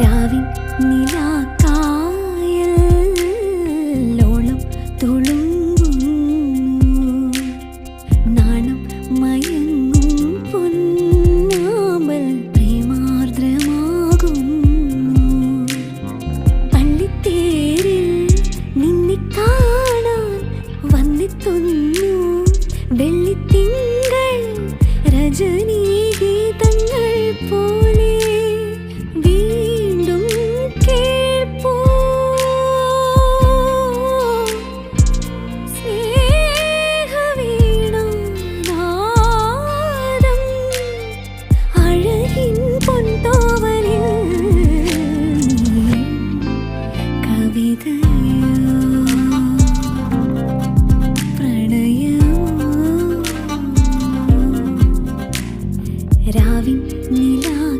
രാവിൻ നിലാക്കായൽ ലോളം തുളുങ്ങുന്നു നാണം മയങ്ങും പൊന്നാമ്പൽ പ്രേമാർദ്രമാകുന്നു. പള്ളിത്തേരിൽ നിന്നെ കാണാൻ വന്നെത്തുന്നു. വെള്ളിത്തേ രാവിൻ നിലാ